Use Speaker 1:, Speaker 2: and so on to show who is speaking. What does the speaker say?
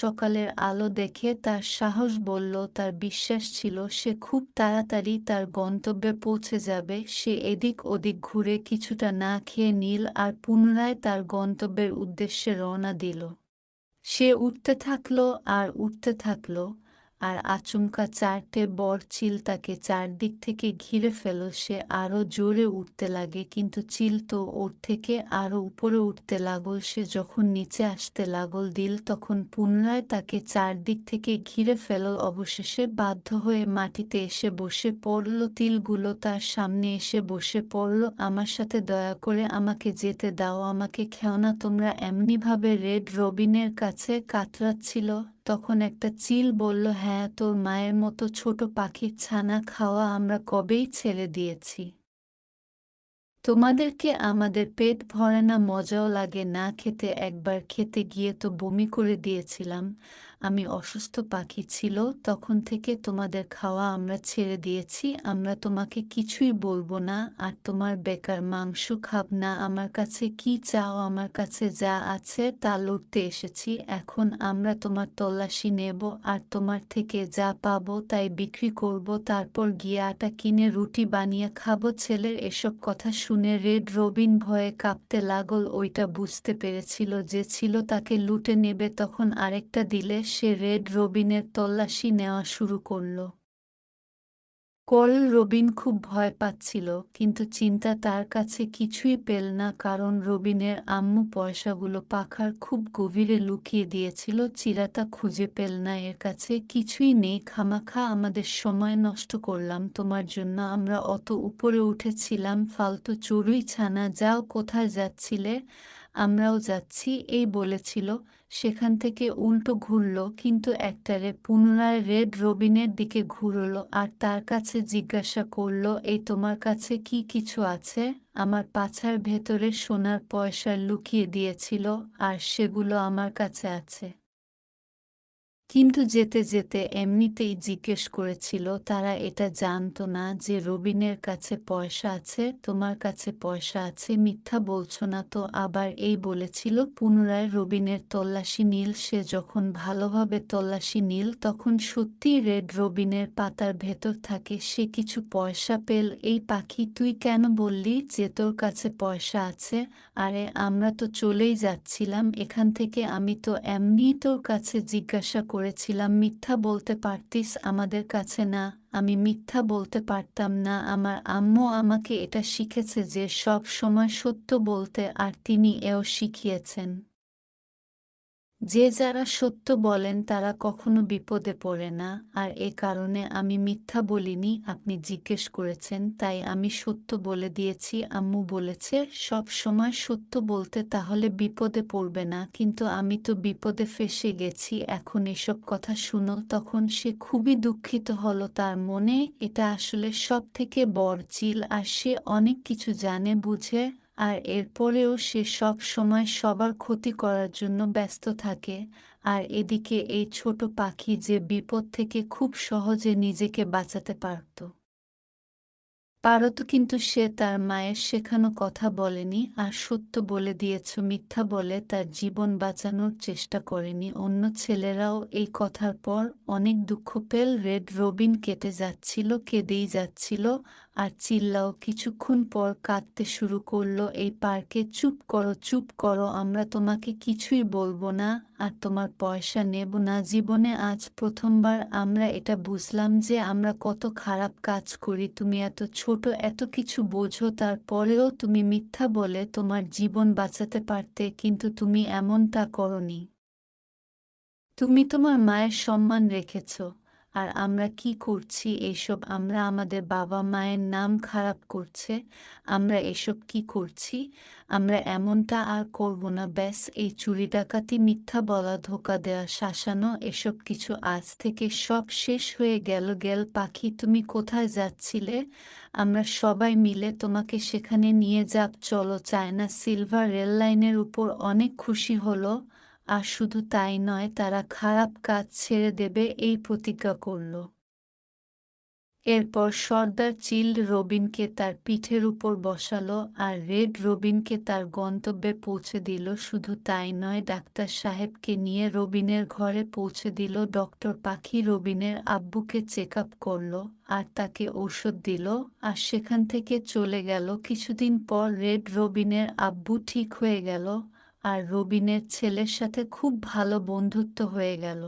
Speaker 1: সকালের আলো দেখে তার সাহস বলল, তার বিশ্বাস ছিল সে খুব তাড়াতাড়ি তার গন্তব্যে পৌঁছে যাবে। সে এদিক ওদিক ঘুরে কিছুটা না খেয়ে নীল আর পুনরায় তার গন্তব্যের উদ্দেশ্যে রওনা দিল। সে উঠতে থাকল আর উঠতে থাকল। আর আচমকা চারটে বর চিল তাকে চারদিক থেকে ঘিরে ফেল। সে আরও জোরে উঠতে লাগে, কিন্তু চিল তো ওর থেকে আরও উপরে উঠতে লাগল। সে যখন নিচে আসতে লাগল দিল, তখন পুনরায় তাকে চারদিক থেকে ঘিরে ফেল। অবশেষে বাধ্য হয়ে মাটিতে এসে বসে পড়ল তিলগুলো, তার সামনে এসে বসে পড়ল, আমার সাথে দয়া করে আমাকে যেতে দাও, আমাকে খেও তোমরা এমনিভাবে রেড রবিনের কাছে কাতরাচ্ছিল। তখন একটা চিল বলল হ্যাঁ তোর মায়ের মতো ছোট পাখির ছানা খাওয়া আমরা কবেই ছেড়ে দিয়েছি। তোমাদেরকে আমাদের পেট ভরে না মজাও লাগে না খেতে। একবার খেতে গিয়ে তো বমি করে দিয়েছিলাম। আমি অসুস্থ পাখি ছিল, তখন থেকে তোমাদের খাওয়া আমরা ছেড়ে দিয়েছি। আমরা তোমাকে কিছুই বলব না, আর তোমার বেকার মাংস খাব না। আমার কাছে কি চাও, আমার কাছে যা আছে তা লড়তে এসেছি। এখন আমরা তোমার তল্লাশি নেব, আর তোমার থেকে যা পাবো তাই বিক্রি করব। তারপর গিয়ে আটা কিনে রুটি বানিয়ে খাব। ছেলের এসব কথা শুনে রেড রবিন ভয়ে কাঁপতে লাগল। ওইটা বুঝতে পেরেছিল যে ছিল তাকে লুটে নেবে, তখন আরেকটা দিলে সে রেড রবিনের তল্লাশি নেওয়া শুরু করল। কল রবিন খুব ভয় পাচ্ছিল, কিন্তু চিন্তা তার কাছে কিছুই পেল না, কারণ রবিনের আম্মু পয়সাগুলো পাখার খুব গভীরে লুকিয়ে দিয়েছিল, চিরাতা খুঁজে পেল না এর কাছে, কিছুই নেই, খামাখা আমাদের সময় নষ্ট করলাম, তোমার জন্য আমরা অত উপরে উঠেছিলাম, ফালতু চড়ুই ছানা, যাও কোথায় যাচ্ছিলে? আমরাও যাচ্ছি, এই বলেছিল। সেখান থেকে উল্টো ঘুরল, কিন্তু একটারে পুনরায় রেড রবিনের দিকে ঘুরল আর তার কাছে জিজ্ঞাসা করল এই তোমার কাছে কি কিছু আছে? আমার পাছার ভেতরে সোনার পয়সা লুকিয়ে দিয়েছিল, আর সেগুলো আমার কাছে আছে। কিন্তু যেতে যেতে এমনিতেই জিজ্ঞেস করেছিল, তারা এটা জানতো না যে রবিনের কাছে পয়সা আছে, তোমার কাছে পয়সা আছে, মিথ্যা বলছো না তো। আবার এই বলেছিল, পুনরায় রবিনের তল্লাশি নীল, সে যখন ভালোভাবে তল্লাশি নীল, তখন সত্যি রেড রবিনের পাতার ভেতর থাকে, সে কিছু পয়সা পেল। এই পাখি, তুই কেন বললি যে তোর কাছে পয়সা আছে? আরে, আমরা তো চলেই যাচ্ছিলাম, এখান থেকে আমি তো এমনি তোর কাছে জিজ্ঞাসা করেছিলাম, মিথ্যা বলতে পারতিস আমাদের কাছে না। আমি মিথ্যা বলতে পারতাম না। আমার আম্মু আমাকে এটা শিখেছে যে সব সময় সত্য বলতে আর তিনি এও শিখিয়েছেন। যে যারা সত্য বলেন, তারা কখনো বিপদে পড়ে না। আর এ কারণে আমি মিথ্যা বলিনি, আপনি জিজ্ঞেস করেছেন, তাই আমি সত্য বলে দিয়েছি, আম্মু বলেছে, সব সময় সত্য বলতে তাহলে বিপদে পড়বে না, কিন্তু আমি তো বিপদে ফেসে গেছি, এখন এসব কথা শুনো, তখন সে খুবই দুঃখিত হলো তার মনে, এটা আসলে সব থেকে বড় চিল, আর সে অনেক কিছু জানে, বুঝে আর এরপরেও সে সব সময় সবার ক্ষতি করার জন্য ব্যস্ত থাকে। আর এদিকে এই ছোট পাখি যে বিপদ থেকে খুব সহজে নিজেকে বাঁচাতে পারত। পারত কিন্তু সে তার মায়ের শেখানো কথা বলেনি আর সত্য বলে দিয়েছ, মিথ্যা বলে তার জীবন বাঁচানোর চেষ্টা করেনি। অন্য ছেলেরাও এই কথার পর অনেক দুঃখ পেল। রেড রবিন কেটে যাচ্ছিল, কেঁদেই যাচ্ছিল আর চিল্লাও। কিছুক্ষণ পর কাঁদতে শুরু করল, এই পার্কে চুপ করো চুপ করো, আমরা তোমাকে কিছুই বলব না আর তোমার পয়সা নেব না। জীবনে আজ প্রথমবার আমরা এটা বুঝলাম যে আমরা কত খারাপ কাজ করি। তুমি এত ছোট, এত কিছু বোঝো, তারপরেও তুমি মিথ্যা বলে তোমার জীবন বাঁচাতে পারতে, কিন্তু তুমি এমনটা করনি। তুমি তোমার মায়ের সম্মান রেখেছো। আর আমরা কি করছি এসব? আমরা আমাদের বাবা মায়ের নাম খারাপ করছে। আমরা এসব কি করছি? আমরা এমনটা আর করব না। ব্যাস, এই চুরি ডাকাতি, মিথ্যা বলা, ধোকা দেওয়া শাসানো, এসব কিছু আজ থেকে সব শেষ হয়ে গেল। গেল পাখি, তুমি কোথায় যাচ্ছিলে? আমরা সবাই মিলে তোমাকে সেখানে নিয়ে যাক। চলো, চায়না সিলভার রেল লাইনের উপর অনেক খুশি হলো। আর শুধু তাই নয়, তারা খারাপ কাজ ছেড়ে দেবে এই প্রতিজ্ঞা করল। এরপর সর্দার চিল রবিনকে তার পিঠের উপর বসালো আর রেড রবিনকে তার গন্তব্যে পৌঁছে দিল। শুধু তাই নয়, ডাক্তার সাহেবকে নিয়ে রবিনের ঘরে পৌঁছে দিল। ডক্টর পাখি রবিনের আব্বুকে চেক আপ করল আর তাকে ঔষধ দিল আর সেখান থেকে চলে গেল। কিছুদিন পর রেড রবিনের আব্বু ঠিক হয়ে গেল আর রবিনের ছেলের সাথে খুব ভালো বন্ধুত্ব হয়ে গেল।